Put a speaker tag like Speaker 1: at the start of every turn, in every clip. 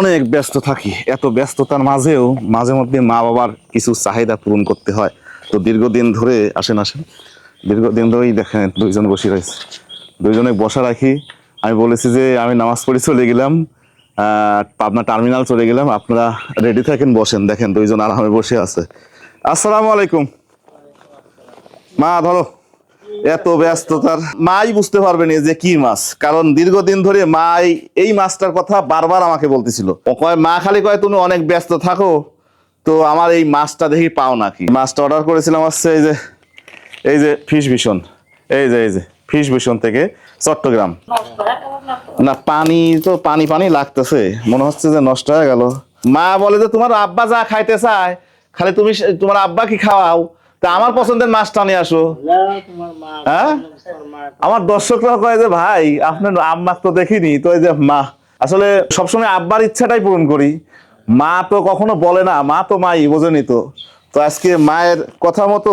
Speaker 1: অনেক ব্যস্ত থাকি। এত ব্যস্ততার মাঝেও মাঝে মধ্যে মা বাবার কিছু চাহিদা পূরণ করতে হয়। তো দীর্ঘদিন ধরে আসেন আসেন। দীর্ঘদিন ধরেই দেখেন দুইজন বসে রয়েছে। দুইজনে বসা রাখি। আমি বলেছি যে আমি নামাজ পড়ে চলে গেলাম পাবনা টার্মিনাল চলে গেলাম। আপনারা রেডি থাকেন, বসেন। দেখেন দুইজন আরামে বসে আছে। আসসালামু আলাইকুম। মা ধরো এত ব্যস্ততার মাই বুঝতে পারবে না যে কি মাছ। কারণ দীর্ঘদিন ধরে মাই এই মাছটার কথা বারবার আমাকে বলতেছিল। কয়, মা খালি কয়, তুমি অনেক ব্যস্ত থাকো, তো আমার এই মাছটা দেখি পাও নাকি? মাছটা অর্ডার করেছিলাম হচ্ছে এই যে এই যে ফিশ ভীষণ, এই যে এই যে ফিশ ভীষণ থেকে চট্টগ্রাম। না, পানি তো পানি পানি লাগতেছে, মনে হচ্ছে যে নষ্ট হয়ে গেল। মা বলে যে, তোমার আব্বা যা খাইতে চায়, খালি তুমি তোমার আব্বা কি খাওয়াও? তা আমার পছন্দের মাছটা নিয়ে আসো। হ্যাঁ? আমার দর্শকরা কয় যে, ভাই, আপনার আম্মা তো দেখিনি। তো এই যে, মা, আসলে সবসময় আব্বার ইচ্ছাটাই পূরণ করি। মা তো কখনো বলে না, মা তো মাই, বোঝেনি তো। তো আজকে মায়ের কথা মতো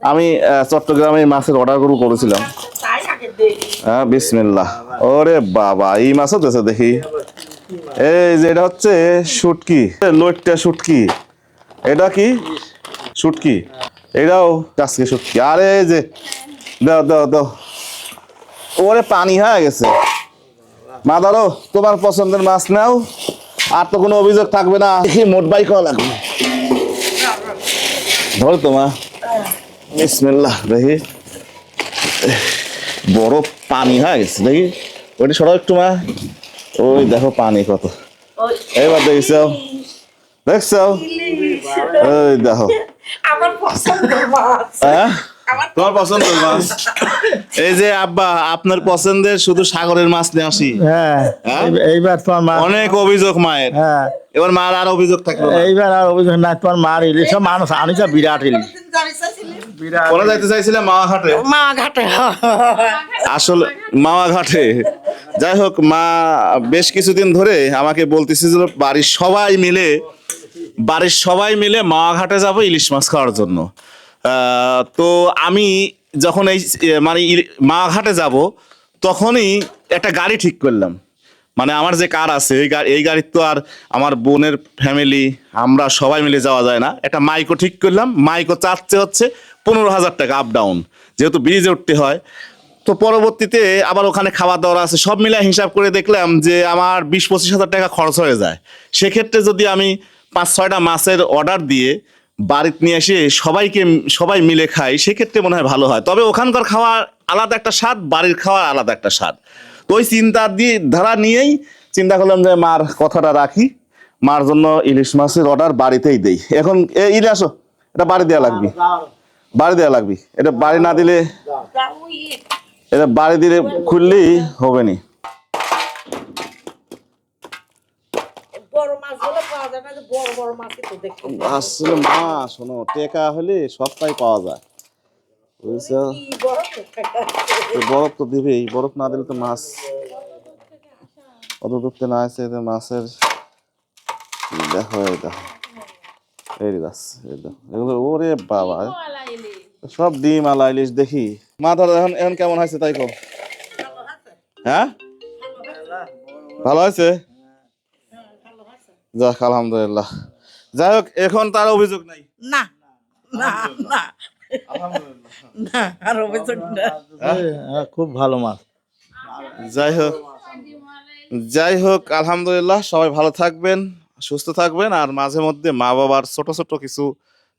Speaker 1: আমি চট্টগ্রামে মাছের অর্ডার গরু করেছিলাম। হ্যাঁ বিসমিল্লাহ। ওরে বাবা, এই মাছও তো দেখি। এই যে, এটা হচ্ছে শুটকি। লোটটা শুটকি। এটা কি? শুটকি? এটাও কাজকে শুটকি আরে যে দাও দাও দাও। ওরে পানি হয়ে গেছে। মা ধরো তোমার পছন্দের মাছ নাও। আর তো কোনো অভিযোগ থাকবে না। দেখি মোট বাইক লাগবে। ধরো তো মা। বিসমিল্লাহ দেখি। বড় পানি হয়ে গেছে দেখি। ওইটা সরাও একটু মা। ওই দেখো পানি কত। এবার দেখছ? দেখছ ওই দেখো।
Speaker 2: আমার পছন্দের মাছ।
Speaker 1: হ্যাঁ? তোমার পছন্দের মাছ? এই যে আব্বা আপনার পছন্দের শুধু সাগরের মাছ নিয়ে আসি।
Speaker 3: হ্যাঁ
Speaker 1: হ্যাঁ?
Speaker 3: এইবার তোমার মা
Speaker 1: অনেক অভিযোগ মায়ের।
Speaker 3: হ্যাঁ।
Speaker 1: এবার মার আর অভিযোগ থাকল
Speaker 3: এইবার আর অভিযোগ নাই তোমার মার ইলিশ সব মানুষ বিরাট ইলিশ
Speaker 2: চাইছিলি?
Speaker 1: কোনে যাইতে চাইছিলাম মাওয়া ঘাটে
Speaker 2: মা ঘাটে
Speaker 1: আসলে মাওয়া ঘাটে যাই হোক মা বেশ কিছুদিন ধরে আমাকে বলতেছিল বাড়ির সবাই মিলে বাড়ির সবাই মিলে মাওয়া ঘাটে যাব ইলিশ মাছ খাওয়ার জন্য। তো আমি যখন এই মানে ইলি- মাওয়া ঘাটে যাব, তখনই একটা গাড়ি ঠিক করলাম। মানে আমার যে কার আছে, এই গাড়ি এই গাড়ির তো আর আমার বোনের ফ্যামিলি আমরা সবাই মিলে যাওয়া যায় না। একটা মাইকো ঠিক করলাম মাইকো চাচ্ছে হচ্ছে পনেরো হাজার টাকা আপ ডাউন যেহেতু ব্রিজে উঠতে হয়। তো পরবর্তীতে আবার ওখানে খাওয়া দাওয়া আছে, সব মিলে হিসাব করে দেখলাম যে আমার বিশ পঁচিশ হাজার টাকা খরচ হয়ে যায়। সেক্ষেত্রে যদি আমি পাঁচ ছয়টা মাছের অর্ডার দিয়ে বাড়িতে নিয়ে এসে সবাইকে সবাই মিলে খাই সেক্ষেত্রে মনে হয় ভালো হয়। তবে ওখানকার খাওয়ার আলাদা একটা স্বাদ বাড়ির খাওয়ার আলাদা একটা স্বাদ। তো ওই চিন্তা দিয়ে ধারা নিয়েই চিন্তা করলাম যে মার কথাটা রাখি। মার জন্য ইলিশ মাছের অর্ডার বাড়িতেই দেই। এখন এ ইলে আসো এটা বাড়ি দেওয়া লাগবে। বাড়ি দেওয়া লাগবে। এটা বাড়ি না দিলে এটা বাড়ি দিলে খুললেই হবে নি
Speaker 2: বড় মাছ হলে পাওয়া যায় না যে বড় বড় মাছই তো দেখতে
Speaker 1: আসলে মা শোনো টেকা হলে সবটাই পাওয়া যায় বুঝছ? বরফ? তো দিবেই বরফ না দিলে তো মাছ অত দূরতে না আছে এতে মাছের দেখো এই দেখো। এই দেখো। ওরে বাবা। সব ডিম আলা ইলিশ দেখি। মা ধরো এখন এখন কেমন হয়েছে তাই কো? হ্যাঁ? ভালো হয়েছে যাক আলহামদুলিল্লাহ। যাই হোক এখন তার অভিযোগ নাই।
Speaker 2: না না না। না আর অভিযোগ না
Speaker 3: হ্যাঁ, খুব ভালো মাছ।
Speaker 1: যাই হোক যাই হোক আলহামদুলিল্লাহ সবাই ভালো থাকবেন সুস্থ থাকবেন আর মাঝে মধ্যে মা বাবার ছোট ছোট কিছু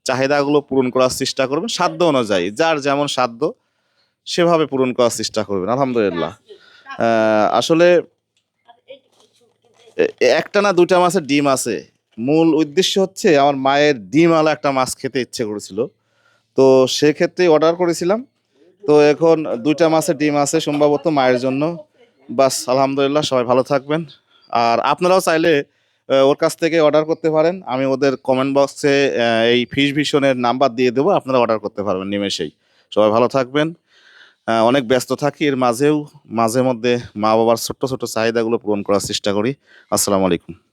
Speaker 1: চাহিদাগুলো পূরণ করার চেষ্টা করবেন সাধ্য অনুযায়ী। যার যেমন সাধ্য সেভাবে পূরণ করার চেষ্টা করবেন আলহামদুলিল্লাহ। আসলে একটা না দুটা মাছের ডিম আছে। মূল উদ্দেশ্য হচ্ছে আমার মায়ের ডিম আলা একটা মাছ খেতে ইচ্ছে করেছিল। তো সেক্ষেত্রে অর্ডার করেছিলাম। তো এখন দুইটা মাছের ডিম আছে সম্ভবত মায়ের জন্য। বাস, আলহামদুলিল্লাহ, সবাই ভালো থাকবেন। আর আপনারাও চাইলে ওর কাছ থেকে অর্ডার করতে পারেন। আমি ওদের কমেন্ট বক্সে এই ফিশ ভিশনের নাম্বার দিয়ে দেবো। আপনারা অর্ডার করতে পারবেন, নিমেষেই। সবাই ভালো থাকবেন। অনেক ব্যস্ত থাকি। এর মাঝেও, মাঝে মধ্যে মা বাবার ছোট্ট ছোট্ট চাহিদাগুলো পূরণ করার চেষ্টা করি। আসসালামু আলাইকুম।